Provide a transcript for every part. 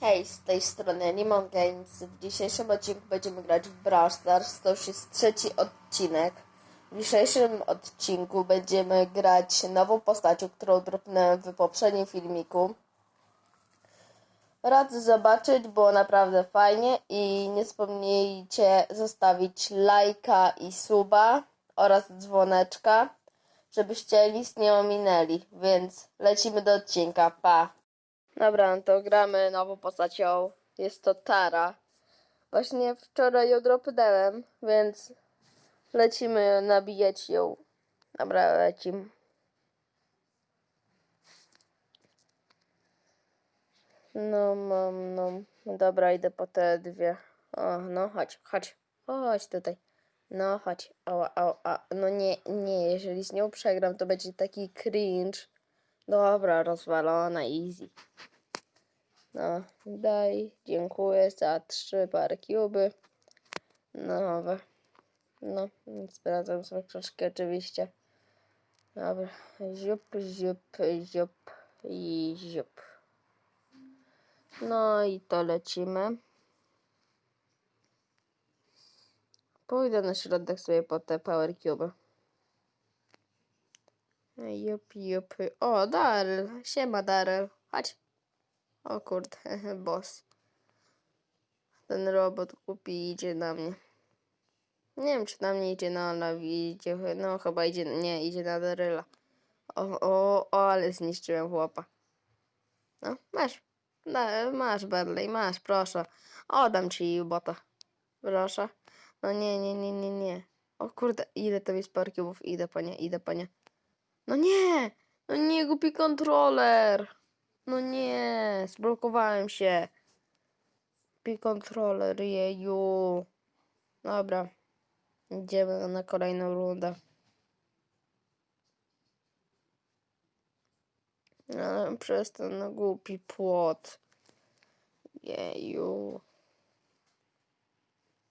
Hej, z tej strony Limon Games. W dzisiejszym odcinku będziemy grać w Brawl Stars. To już jest trzeci odcinek. W dzisiejszym odcinku będziemy grać nową postacią, którą dropnąłem w poprzednim filmiku. Radzę zobaczyć, było naprawdę fajnie i nie zapomnijcie zostawić lajka i suba oraz dzwoneczka, żebyście nic nie ominęli. Więc lecimy do odcinka. Pa! Dobra, no to gramy nową postacią. Jest to Tara. Właśnie wczoraj ją dropnęłem, więc lecimy nabijać ją. Dobra, lecimy. No, mam, no. Dobra, idę po te dwie. O, no, chodź, chodź. Chodź tutaj. No, chodź. Ała, ała, a. No nie, nie, jeżeli z nią przegram, to będzie taki cringe. Dobra, rozwalona, easy. No, daj, dziękuję za trzy pary kuby. Nowe. No, sprawdzam sobie troszkę oczywiście. Dobra, ziup, ziup, ziup i ziup. No i to lecimy. Pójdę na środek sobie po te power cube. Jup, jup. O, Daryl. Siema, Daryl. Chodź. O kurde, boss. Ten robot głupi idzie na mnie. Nie wiem, czy na mnie idzie, no ale idzie, no chyba idzie, nie, idzie na Daryla. O, o, o, ale zniszczyłem chłopa. No, masz. Da, masz, Berley, masz, proszę. Oddam ci bota. Proszę. No nie, nie, nie, nie, nie. O kurde, ile to jest parkiewów? Idę po nie, idę po nie. No nie! No nie, głupi kontroler! No nie, zblokowałem się. Głupi kontroler, jeju. Dobra. Idziemy na kolejną rundę. Ale przez ten no, głupi płot. Jeju.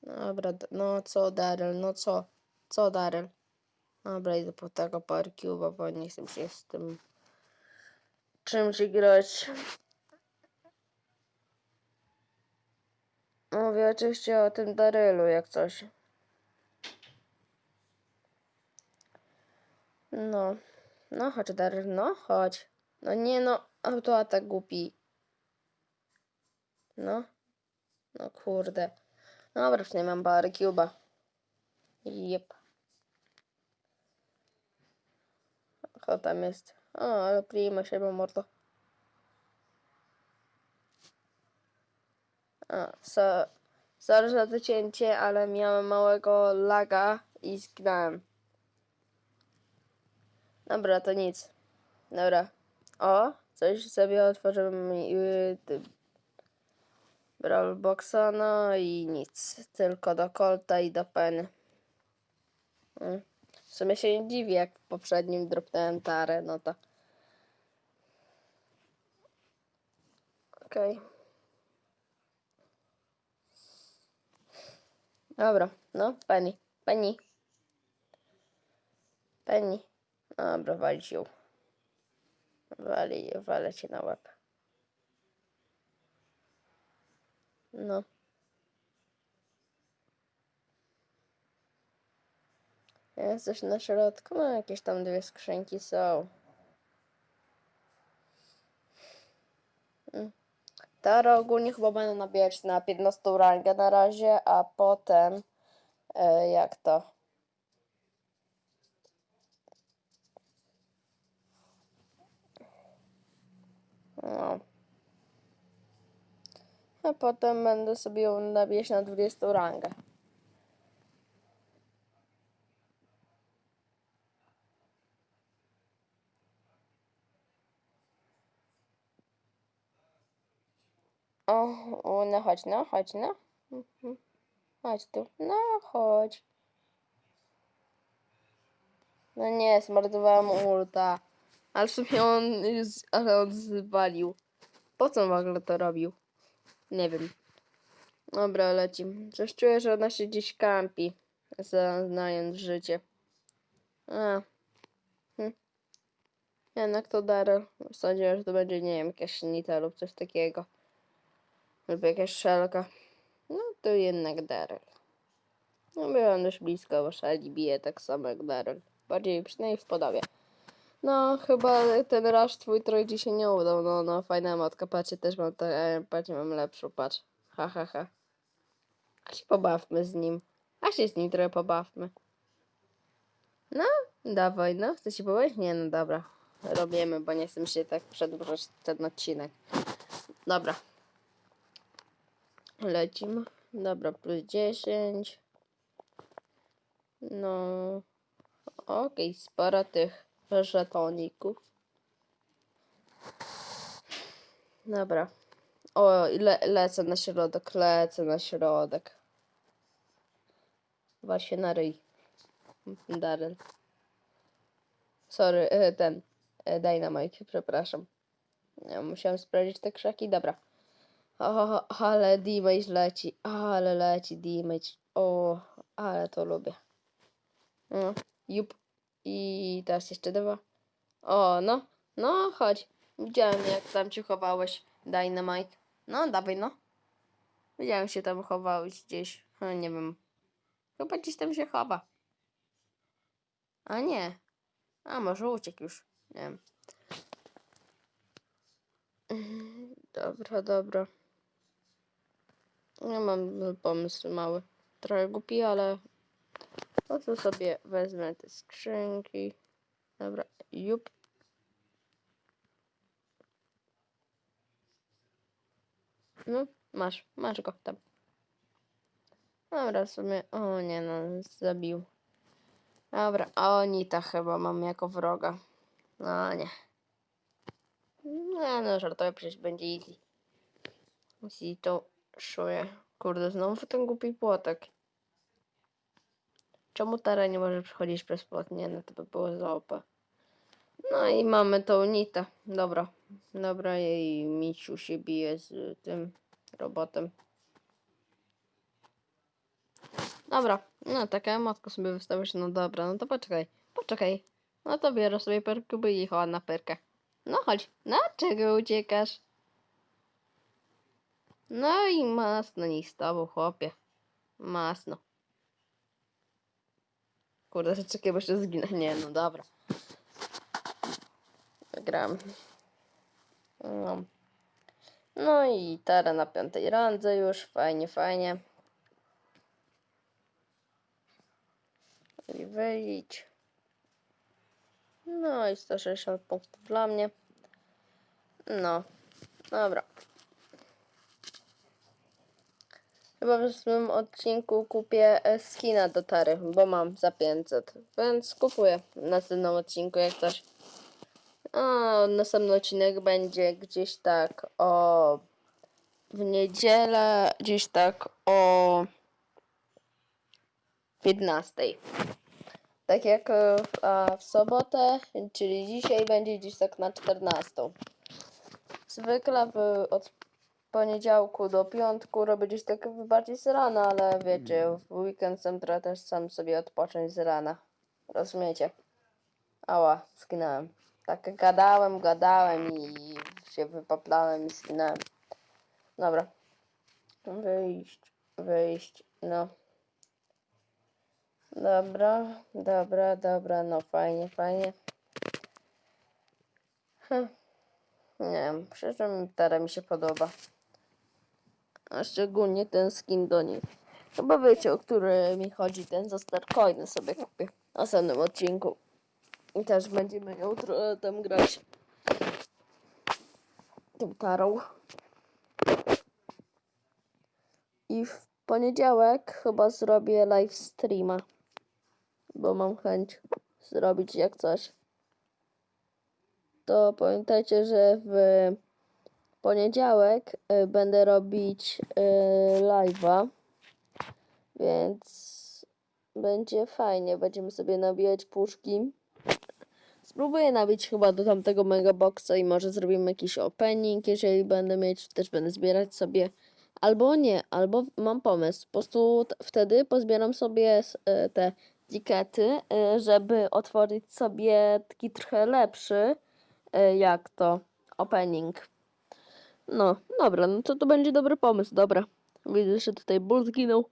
Dobra, no co Daryl, no co? Co Daryl? Dobra, idę po tego parkiuba, bo nie chcę się z tym czymś grać. Mówię oczywiście o tym Darylu, jak coś. No. No chodź Daryl, no chodź. No nie no, autoatak głupi. No. No kurde. Dobra, nie mam barcuba. Jep. O, tam jest. O, ale prima się, bo mordo. A, so, sorry za to cięcie, ale miałem małego laga i zginąłem. Dobra, to nic. Dobra. O, coś sobie otworzyłem Brawl Boxa, no i nic. Tylko do Colta i do Penny. Mm. Sumie się nie dziwię, jak w poprzednim dropnąłem tarę, no to... Okej. Dobra, no, Penny, Penny. Penny. Dobra, walić ją. Wali, walę cię na łeb. No. Jesteś na środku? No, jakieś tam dwie skrzynki są. Mm. Taro ogólnie chyba będę nabijać na 15 rangę na razie, a potem e, jak to? No. A potem będę sobie ją nabijać na 20 rangę. O, o, no chodź, no, chodź, no. Mhm. Chodź tu, no chodź. No nie, zmarnowałem ulta. Ale w sumie on, ale on zwalił. Po co on w ogóle to robił? Nie wiem. Dobra, lecim. Coś czuję, że ona się gdzieś kampi. Znając życie. A. Hm. Jednak to Daryl. Sądziłem, że to będzie, nie wiem, jakaś Nita lub coś takiego. Lub jakaś szelka. No to jednak Daryl. No byłam dość blisko, bo Shelly bije tak samo jak Daryl. Bardziej przynajmniej w podobie. No, chyba ten rasz twój ci się nie udał. No, no, fajna matka. Patrzcie, też mam te, e, patrzcie, mam lepszą, patrz. Ha, ha, ha. A się pobawmy z nim. A się z nim trochę pobawmy. No, dawaj, no. Chcesz się pobawić? Nie, no dobra. Robimy, bo nie chcę się tak przedłużać ten odcinek. Dobra. Lecimy. Dobra, plus 10. No. Okej, sporo tych żetoników. Dobra. O, le lecę na środek, lecę na środek. Właśnie na ryj. Daryl. Sorry, e, ten. e, Dynamite, przepraszam. Ja musiałem sprawdzić te krzaki, dobra. O, ale damage leci, ale leci damage. O, ale to lubię. No, jup. I teraz jeszcze dwa. O, no, no, chodź. Widziałem, jak tam cię chowałeś, Dynamite. No, dawaj, no. Widziałem się tam chowałeś gdzieś. No, nie wiem. Chyba gdzieś tam się chowa. A nie. A może uciekł już. Nie wiem. Dobra, dobra. Ja mam pomysł mały. Trochę głupi, ale po co sobie wezmę te skrzynki. Dobra, jup. No, masz, masz go tam. Dobra, w sumie, o nie no, zabił. Dobra, a Onita chyba mam jako wroga. No nie. Nie no, żartuję, przecież będzie easy. Easy to czuję. Kurde, znowu ten głupi płotek. Czemu Tara nie może przechodzić przez płot? Nie, no to by było za OP. No i mamy tą Nitę. Dobra. Dobra, jej Miciu się bije z tym robotem. Dobra, no taka emotka sobie wystawisz, no dobra, no to poczekaj, poczekaj. No to biorę sobie perkę, by jechała na perkę. No chodź, na czego uciekasz? No i masno nie tobą, chłopie. Masno. Kurde, czekaj, bo jeszcze zginę. Nie, no dobra. Gram. No. no i tara na piątej randze już, fajnie, fajnie. I wyjść. No i 160 punktów dla mnie. No, dobra. Chyba w tym odcinku kupię e, skina do Tary, bo mam za 500, więc kupuję w następnym odcinku jak coś. A następny odcinek będzie gdzieś tak o w niedzielę, gdzieś tak o 15. Tak jak e, w sobotę, czyli dzisiaj będzie gdzieś tak na 14. Zwykle w, od poniedziałku do piątku robię gdzieś tak bardziej z rana, ale wiecie, w weekend chcę trochę też sam sobie odpocząć z rana. Rozumiecie? Ała, skinąłem. Tak gadałem, gadałem i się wypaplałem i skinąłem. Dobra. Wyjść, wyjść, no. Dobra, dobra, dobra, no fajnie, fajnie. Hm. Nie wiem, szczerze mi teraz mi się podoba. A szczególnie ten skin do niej. Chyba wiecie, o który mi chodzi, ten za Starcoiny sobie kupię w następnym odcinku. I też będziemy jutro tam grać. Tą tarą. I w poniedziałek chyba zrobię live streama. Bo mam chęć zrobić jak coś. To pamiętajcie, że w poniedziałek y, będę robić y, live'a. Więc będzie fajnie. Będziemy sobie nabijać puszki. Spróbuję nabić chyba do tamtego megaboxa i może zrobimy jakiś opening, jeżeli będę mieć, też będę zbierać sobie. Albo nie, albo mam pomysł. Po prostu wtedy pozbieram sobie e, te tikety, żeby otworzyć sobie taki trochę lepszy, jak to, opening. No, dobra, no to to będzie dobry pomysł, dobra. Widzę, że tutaj ból zginął.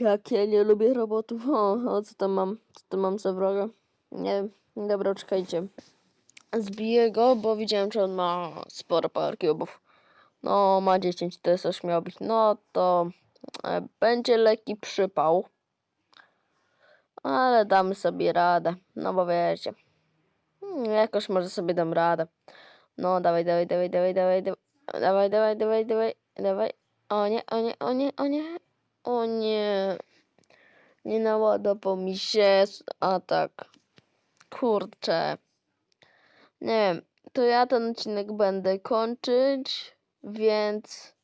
Jak ja nie lubię robotów. O, o co tam mam? Co tam mam za wroga? Nie wiem. Dobra, czekajcie. Zbiję go, bo widziałem, że on ma sporo power cube'ów. No, ma 10, to jest 8 miał być. No to e, będzie lekki przypał. Ale damy sobie radę. No bo wiecie. Hmm, Jakoś może sobie dam radę. No, dawaj, dawaj, dawaj, dawaj, dawaj, dawaj, dawaj, dawaj, dawaj, dawaj. O nie, o nie, o nie, o nie, o nie. Nie naładował mi się, s- a tak. Kurczę. Nie wiem, to ja ten odcinek będę kończyć, więc